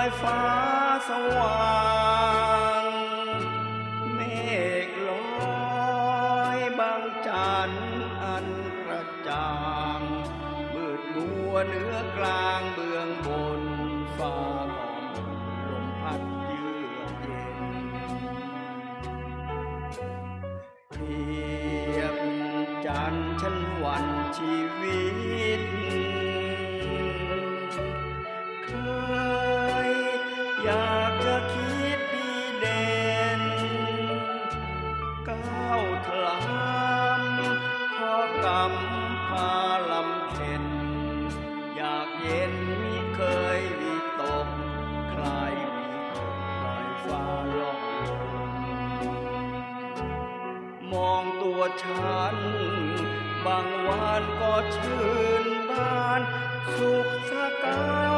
อยฟ้าสว่างเมฆลอยบางจันอันกระจ่างมืดมัวเนื้อกลางเบื้องบนฟ้าลมพัดเยือกเย็นเทียมจันทร์ฉันวันชี มองตัวฉัน บางวันก็ชื่นบาน สุขสกาย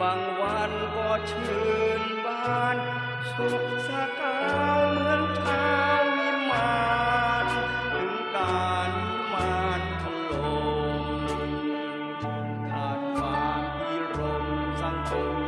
บางวันก็ชื่นบาน สุขสกาวเหมือนเท้าวิมานถึงการมานถลมขาดความพิรมสังคม